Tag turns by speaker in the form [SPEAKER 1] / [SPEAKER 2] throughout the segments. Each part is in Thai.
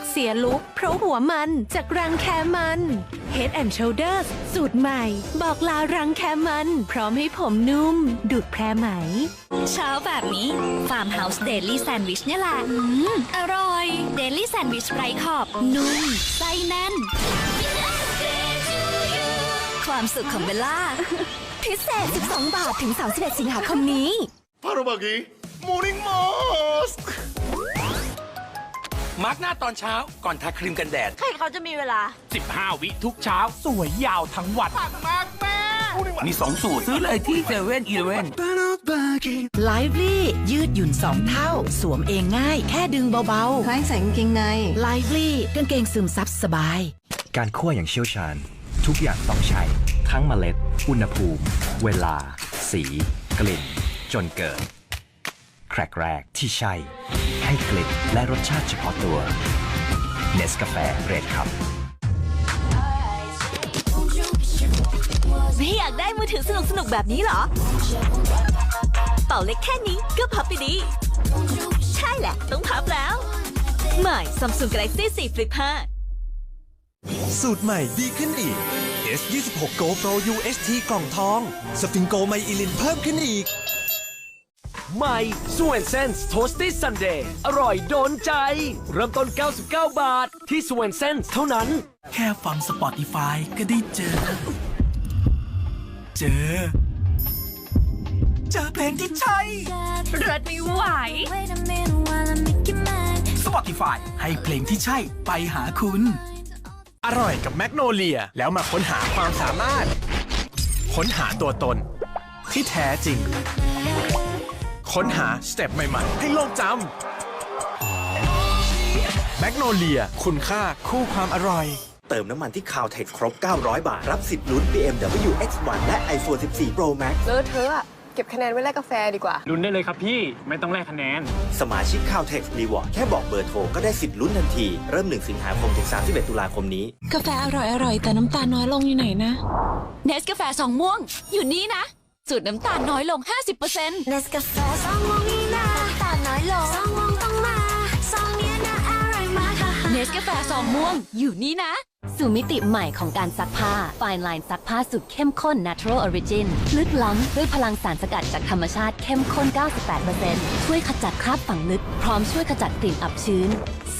[SPEAKER 1] หัวมันจากรังแคมัน Head and Shoulders สูตรใหม่ บอกลารังแคมัน พร้อมให้ผมนุ่ม ดูดแพรไหม
[SPEAKER 2] เช้าแบบนี้ Farm House Daily Sandwich เนี่ยแหละอืมอร่อย Daily Sandwich ไร้ขอบ นุ่ม ไส้แน่น ความสุขของเบลล่า พิเศษ 12 บาทถึง 31 สิงหาคมนี้
[SPEAKER 3] 바로 박이 모닝 머스
[SPEAKER 4] มาร์กหน้าตอนเช้าก่อนทาครีมกันแดด
[SPEAKER 2] ใครเขาจะมีเวลา
[SPEAKER 4] 15 วิทุกเช้า สวยยาวทั้งวันมี2 สูตร ซื้อเลยที่เซเว่นอีเลเว่น
[SPEAKER 5] ไลฟ์ลี่ยืดหยุ่นสองเท่า สวมเองง่าย แค่ดึงเบา
[SPEAKER 6] คล้ายใส่กางเกงใน
[SPEAKER 5] ๆไลฟ์ลี่กางเกงซึมซับสบาย
[SPEAKER 7] การคั่วอย่างเชี่ยวชาญ ทุกอย่างต้องใช้ ทั้งเมล็ด อุณหภูมิ เวลา สี กลิ่น จนเกิด แครกแรกที่ใช่ ให้กลิ่นและรสชาติเฉพาะตัวเนสกาแฟเรดครับ
[SPEAKER 2] ไม่อยากได้มือถือสนุกสนุกๆแบบนี้เหรอ เป่าเล็กแค่นี้ก็พับไปดี ใช่แหละ ต้องพับแล้ว ใหม่ Samsung Galaxy 4 Flip 5
[SPEAKER 8] สูตรใหม่ดีขึ้นอีก S26 Go Pro UHT กล่องทอง สฟิงโกไมอิลินเพิ่มขึ้นอีก
[SPEAKER 9] ใหม่สวนเซนส์โทสตี้ซันเดย์อร่อยโดนใจ เริ่มต้น 99 บาท ที่สวนเซนส์เท่านั้น
[SPEAKER 10] แค่ฟัง Spotify ก็ได้เจอ เจอ เจอเพลงที่ใช่
[SPEAKER 2] เริดไม่ไหว
[SPEAKER 10] Spotify ให้เพลงที่ใช่ไปหาคุณ
[SPEAKER 8] อร่อยกับแมกโนเลีย แล้วมาค้นหาความสามารถ ค้นหาตัวตน ที่แท้จริง ค้นหาสเต็ปใหม่ๆ ให้โลกจำแมกโนเลีย คุณค่าคู่ความอร่อย
[SPEAKER 11] เติมน้ำมันที่คาวเทคครบ 900 บาท รับสิทธิ์ลุ้น BMW X1 และ iPhone 14 Pro Max
[SPEAKER 6] เลอะเทอะอะเก็บคะแนนไว้แลกกาแฟดีกว่า
[SPEAKER 9] ลุ้นได้เลยครับพี่ ไม่ต้องแลกคะแนน
[SPEAKER 11] สมาชิกคาวเทครีวอร์ดแค่บอกเบอร์โทร ก็ได้สิทธิ์ลุ้นทันที เริ่ม 1 สิงหาคมถึง 31 ตุลาคมนี้
[SPEAKER 1] กาแฟอร่อยอร่อยแต่น้ำตาลน้อยลงอยู่ไหนนะ
[SPEAKER 2] เนสกาแฟสองม่วง อยู่นี่นะ สูตรน้ำตาลน้อยลง 50%
[SPEAKER 1] เนสกาแฟสองวงนี้นะน้ำตาลน้อยลงสองวงต้องมาสองเนี้ยนะอร่อยมากค่ะ
[SPEAKER 2] เนสกาแฟสองม่วง อยู่นี่นะ
[SPEAKER 1] สู่มิติใหม่ของการซักผ้า Fine Line ซักผ้าสุดเข้มข้น Natural Origin ลึกล้ำด้วยพลังสารสกัดจากธรรมชาติเข้มข้น 98%ช่วยขจัดคราบฝังลึก พร้อมช่วยขจัดกลิ่นอับชื้น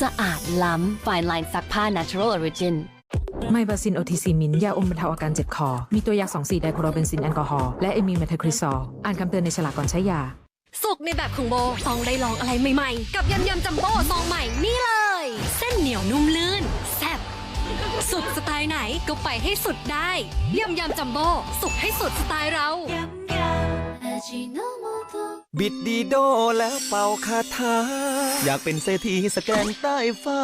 [SPEAKER 1] สะอาดล้ำ Fine Line ซักผ้า Natural Origin
[SPEAKER 6] ไมบาซินโอทีซีมิน ยาอมบรรเทาอาการเจ็บคอ มีตัวยา 2 4 ไดโครเบนซินแอลกอฮอล์และเอมีเมทาคริซอลอ่านคำเตือนในฉลากก่อนใช้ยา
[SPEAKER 1] สุกในแบบของโบต้องได้ลองอะไรใหม่ ๆ กับยำยำจัมโบ้ซองใหม่นี่เลย เส้นเหนียวนุ่มลื่นแซ่บสุดสไตล์ไหนก็ไปให้สุดได้ยำยำจัมโบ้สุกให้สุดสไตล์เรา
[SPEAKER 8] บิดดีโดแล้วเป่าคาถา อยากเป็นเศรษฐีสแกนใต้ฟ้า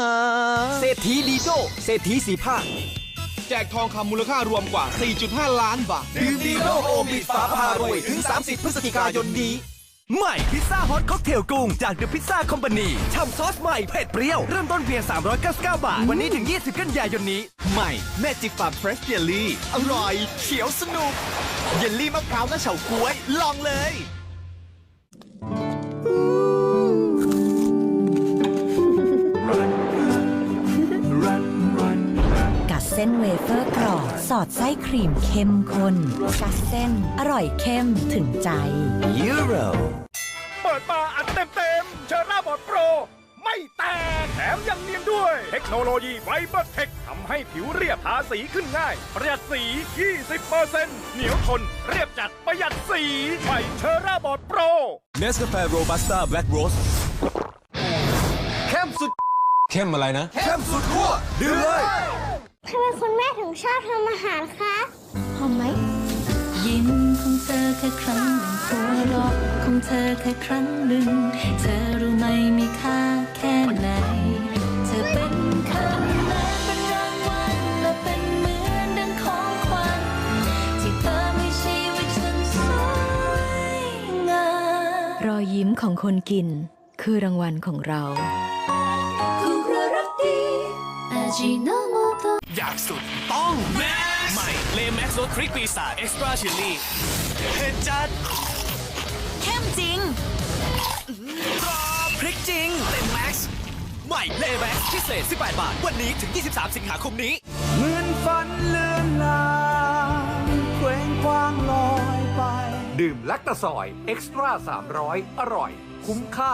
[SPEAKER 9] เศรษฐีดีโดเศรษฐีสีผ้า
[SPEAKER 10] แจกทองคำมูลค่ารวมกว่า 4.5 ล้านบาท
[SPEAKER 8] ดื่มดีโดโอบิดฝาพารวย ถึง 30 พฤศจิกายนนี้ ใหม่พิซซ่าฮอตค็อกเทลกุ้งจากเดอะพิซซ่าคอมพานีช่ำซอสใหม่เผ็ดเปรี้ยว เริ่มต้นเพียง 399 บาท วันนี้ถึง 20 กันยายนนี้ ใหม่แม่จิกฟาร์มเฟรชเยลลี่อร่อยเขียวสนุกเยลลี่มะพร้าวและเฉาก๊วยลองเลย
[SPEAKER 5] กัดเส้นเวเฟอร์กรอบสอดไส้ครีมเข้มข้นกัดเส้นอร่อยเข้มถึงใจ
[SPEAKER 8] ยูโร
[SPEAKER 9] เปิดมาอัดเต็มเต็มๆเชอร่าบอดโปรไม่ แตก แถมยังเนียนด้วย เทคโนโลยีไฟเบอร์เทคทำให้ผิวเรียบทาสีขึ้นง่าย ประหยัดสี 20%เหนียวทน เรียบจัดประหยัดสีใหม่เชอร่าบอดโปร
[SPEAKER 8] เนสกาแฟโรบัสต้าแบล็กโรสเข้มสุดเข้มอะไรนะเข้มสุดขั้วดื่มเลย
[SPEAKER 1] ทำไมคุณแม่ถึงชอบทำอาหารคะหอมไหม
[SPEAKER 2] ยิ้มของเธอแค่ครั้งหนึ่งหัวเราะของเธอแค่ครั้งหนึ่ง เธอรู้ไหมมีค่า คน
[SPEAKER 1] กินคือรางวัลของเรา
[SPEAKER 2] อ
[SPEAKER 9] ยากสุดต้องแม็กใหม่เลแม็กซ์รสพริกปีศาจเอ็กซ์ตร้าชิลลี่เผ็ดจัด
[SPEAKER 2] เข้มจริง
[SPEAKER 9] รอพริกจริงเลแม็กซ์
[SPEAKER 8] ใหม่เลแม็กซ์พิเศษ 18 บาท วันนี้ถึง 23 สิงหาคมนี้
[SPEAKER 12] เหมือนฝันเลือนลา
[SPEAKER 13] ดื่มแลคตาซอยเอ็กซ์ตร้า300 อร่อย คุ้มค่า